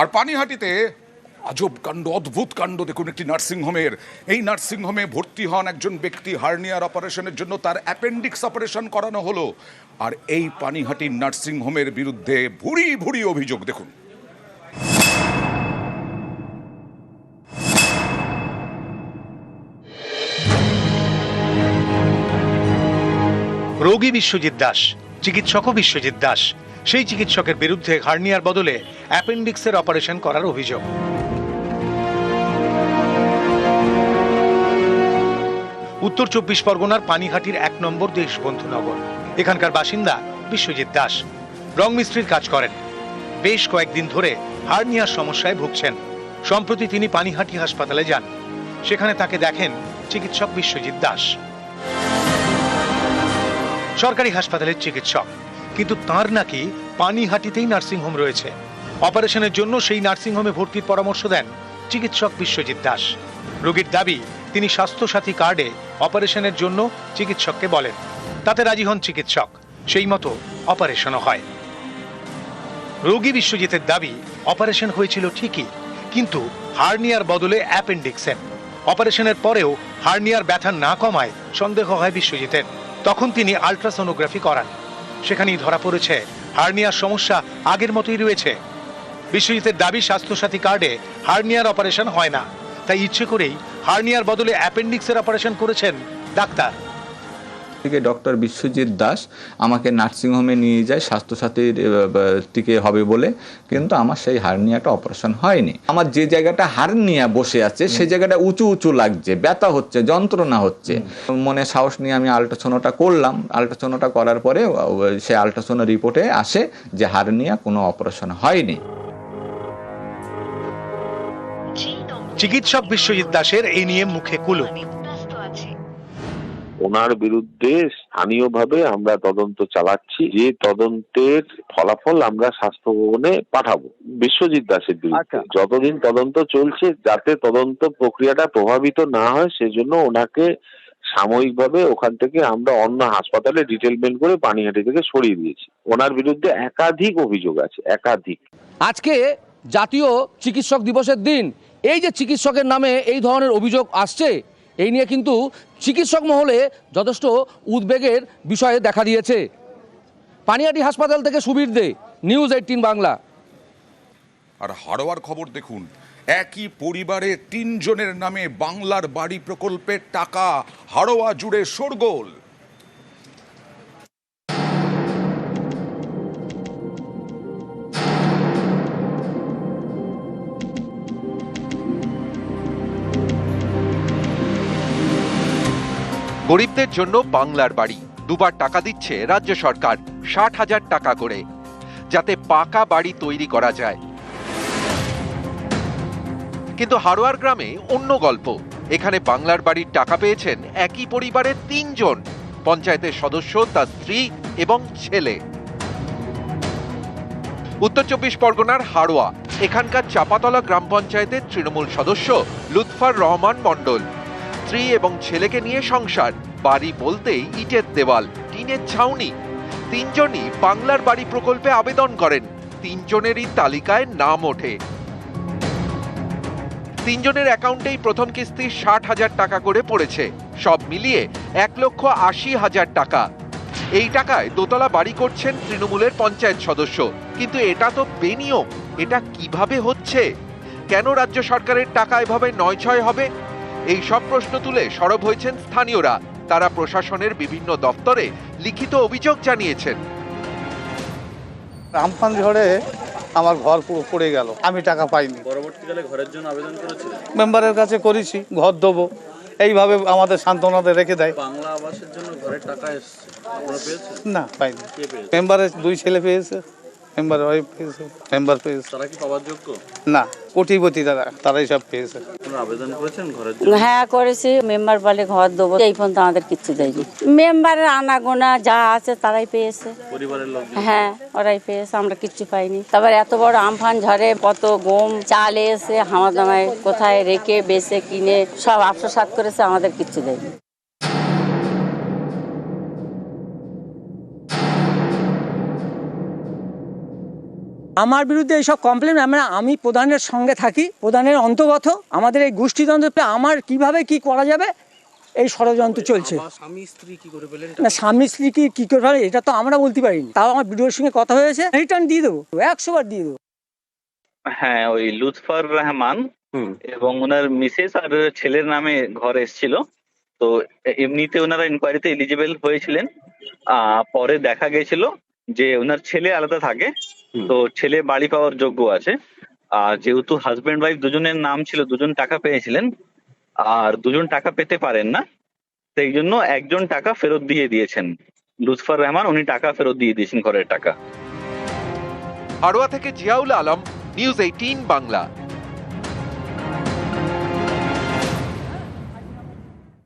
আর পানিহাটিতে আজব কাণ্ড, অদ্ভুত কাণ্ড, দেখুন একটি নার্সিংহোমের। এই নার্সিংহোমে ভর্তি হন একজন ব্যক্তি, হার্নিয়ার অপারেশনের জন্য তার অ্যাপেন্ডিক্স অপারেশন করানো হলো। আর এই পানিহাটির নার্সিংহোমের বিরুদ্ধে ভুরি ভুরি অভিযোগ, দেখুন। রোগী বিশ্বজিৎ দাস, চিকিৎসকও বিশ্বজিৎ দাস। সেই চিকিৎসকের বিরুদ্ধে হার্নিয়ার বদলে অ্যাপেন্ডিক্সের অপারেশন করার অভিযোগ। উত্তর চব্বিশ পরগনার পানিহাটির এক নম্বর দেশবন্ধু নগর। এখানকার বাসিন্দা বিশ্বজিৎ দাস। রং মিস্ত্রির কাজ করেন। বেশ কয়েকদিন ধরে হার্নিয়ার সমস্যায় ভুগছেন। সম্প্রতি তিনি পানিহাটি হাসপাতালে যান। সেখানে তাকে দেখেন চিকিৎসক বিশ্বজিৎ দাস। সরকারি হাসপাতালের চিকিৎসক। কিন্তু তার নাকি পানিহাটিতেই নার্সিংহোম রয়েছে। অপারেশনের জন্য সেই নার্সিংহোমে ভর্তির পরামর্শ দেন চিকিৎসক বিশ্বজিৎ দাস। রোগীর দাবি, তিনি স্বাস্থ্যসাথী কার্ডে অপারেশনের জন্য চিকিৎসককে বলেন। তাতে রাজি হন চিকিৎসক। সেই মতো অপারেশনও হয়। রোগী বিশ্বজিতের দাবি, অপারেশন হয়েছিল ঠিকই, কিন্তু হার্নিয়ার বদলে অ্যাপেন্ডিক্সের। অপারেশনের পরেও হার্নিয়ার ব্যথা না কমায় সন্দেহ হয় বিশ্বজিতের। তখন তিনি আল্ট্রাসোনোগ্রাফি করান। সেখানেই ধরা পড়েছে। হার্নিয়ার সমস্যা আগের মতোই রয়েছে। বিশ্বজিতের দাবি স্বাস্থ্যসাথী কার্ডে হার্নিয়ার অপারেশন হয় না। তাই ইচ্ছে করেই হার্নিয়ার বদলে অ্যাপেন্ডিক্সের অপারেশন করেছেন ডাক্তার। থেকে ডক্টর বিশ্বজিৎ দাস আমাকে নার্সিংহোমে নিয়ে যায় স্বাস্থ্যসাথীর থেকে হবে বলে। কিন্তু আমার সেই হার্নিয়াটা অপারেশন হয়নি। আমার যে জায়গাটা হার্নিয়া বসে আছে সেই জায়গাটা উঁচু উঁচু লাগছে ব্যথা হচ্ছে যন্ত্রণা হচ্ছে। মনে সাহস নিয়ে আমি আল্ট্রাসোনোটা করলাম। আল্ট্রাসোনোটা করার পরে সেই আল্ট্রাসোনো রিপোর্টে আসে যে হার্নিয়া কোনো অপারেশন হয়নি। চিকিৎসক বিশ্বজিৎ দাসের এই নিয়ে মুখে কুলু। ওনার বিরুদ্ধে স্থানীয়ভাবে আমরা তদন্ত চালাচ্ছি। যে তদন্তের ফলাফল আমরা স্বাস্থ্য ভবনে পাঠাবো। বিশ্বজিৎ দাসের বিরুদ্ধে। যতদিন তদন্ত চলছে যাতে তদন্ত প্রক্রিয়াটা প্রভাবিত না হয় সেজন্য ওনাকে সাময়িকভাবে ওখান থেকে আমরা অন্য হাসপাতালে ডিটেলমেন্ট করে পানিহাটি থেকে সরিয়ে দিয়েছি। ওনার বিরুদ্ধে একাধিক অভিযোগ আছে একাধিক। আজকে জাতীয় চিকিৎসক দিবসের দিন। এই যে চিকিৎসকের নামে এই ধরনের অভিযোগ আসছে এই নিয়ে কিন্তু চিকিৎসক মহলে যথেষ্ট উদ্বেগের বিষয়ে দেখা দিয়েছে। পানিয়াটি হাসপাতাল থেকে সুবীর দে, নিউজ এইটিন বাংলা। আর হারোয়ার খবর দেখুন, একই পরিবারে তিনজনের নামে বাংলার বাড়ি প্রকল্পের টাকা হারোয়া জুড়ে শোরগোল গরিবদের জন্য বাংলার বাড়ি। দুবার টাকা দিচ্ছে রাজ্য সরকার, ষাট হাজার টাকা করে, যাতে পাকা বাড়ি তৈরি করা যায়। কিন্তু হারোয়ার গ্রামে অন্য গল্প। এখানে বাংলার বাড়ির টাকা পেয়েছেন একই পরিবারের তিনজন, পঞ্চায়েতের সদস্য, তার স্ত্রী এবং ছেলে। উত্তর চব্বিশ পরগনার হাড়োয়া এখানকার চাপাতলা গ্রাম পঞ্চায়েতের তৃণমূল সদস্য লুৎফার রহমান মণ্ডল। স্ত্রী এবং ছেলেকে নিয়ে সংসার, বাড়ি বলতেই ইটের দেওয়াল, টিনের ছাউনি। তিনজনই বাংলার বাড়ি প্রকল্পে আবেদন করেন। তিনজনেরই তালিকায় নাম ওঠে। তিনজনের অ্যাকাউন্টেই প্রথম কিস্তি ষাট হাজার টাকা করে পড়েছে। সব মিলিয়ে এক লক্ষ আশি হাজার টাকা। এই টাকায় দোতলা বাড়ি করছেন তৃণমূলের পঞ্চায়েত সদস্য। কিন্তু এটা তো বেনিয়ম। এটা কীভাবে হচ্ছে? কেন রাজ্য সরকারের টাকা এভাবে নয় ছয় হবে? এই সব প্রশ্ন তুলে সরব হয়েছেন স্থানীয়রা। তারা প্রশাসনের বিভিন্ন দপ্তরে লিখিত অভিযোগ জানিয়েছেন। আমফান ঝড়ে আমার ঘর পুরো পড়ে গেল। আমি টাকা পাইনি। পরবর্তীকালে ঘরের জন্য আবেদন করেছিলেন মেম্বারের কাছে করেছি ঘর দেবো। এইভাবে আমাদের সান্ত্বনাতে রেখে দেয়। বাংলা আবাসের জন্য ঘরের টাকা এসছে। আপনারা পেয়েছেন? না পাইনি। কে পেয়েছে? মেম্বারের দুই ছেলে পেয়েছে। মেম্বার ওয়াইফ পেয়েছে মেম্বার পেয়েছে তারা কি পাওয়ার যোগ্য? না কোটিপতি তারা তারাই সব পেয়েছে। আবেদন করেছেন ঘরের জন্য? হ্যাঁ করেছি। মেম্বার বলে ঘর দেবো এই পর্যন্ত আমাদের কিচ্ছু দেয়নি। মেম্বারের আনাগোনা যা আছে তারাই পেয়েছে। পরিবারের লোক হ্যাঁ ওরাই পেয়েছে আমরা কিচ্ছু পাইনি। তারপর এত বড় আমফান ঝড়ে কত গম চাল এসে হামাদামায় কোথায় রেখে বেচে কিনে সব আফসোসাত করেছে আমাদের কিচ্ছু দেয়নি। আমার বিরুদ্ধে এইসব কমপ্লেন আমরা আমি প্রধানের সঙ্গে থাকি প্রধানের অন্তর্গত আমাদের এই গোষ্ঠীতন্ত্রতে আমার কীভাবে কি করা যাবে এই ষড়যন্ত্র চলছে। আমার স্বামী স্ত্রী কি না স্বামী স্ত্রী কি কী করে পারে এটা তো আমরা বলতে পারিনি। তাও আমার বিডিওর সঙ্গে কথা হয়েছে রিটার্ন দিয়ে দেবো একশো বার দিয়ে দেবো। হ্যাঁ ওই লুৎফর রহমান এবং ওনার মিসেস আর ছেলের নামে ঘর এসেছিল। তো এমনিতে ওনারা ইনকোয়ারিতে এলিজিবল হয়েছিলেন। পরে দেখা গেছিল যে ওনার ছেলে আলাদা থাকে। তো ছেলে বাড়ি পাওয়ার যোগ্য আছে। আর যেহেতু হাজবেন্ড ওয়াইফ দুজনের নাম ছিল দুজন টাকা পেয়েছিলেন আর দুজন টাকা পেতে পারেন না সেই জন্য একজন টাকা ফেরত দিয়ে দিয়েছেন। লুৎফর রহমান উনি টাকা ফেরত দিয়ে দিয়েছেন ঘরের টাকা। হাড়োয়া থেকে জিয়াউল আলম নিউজ এইটিন বাংলা।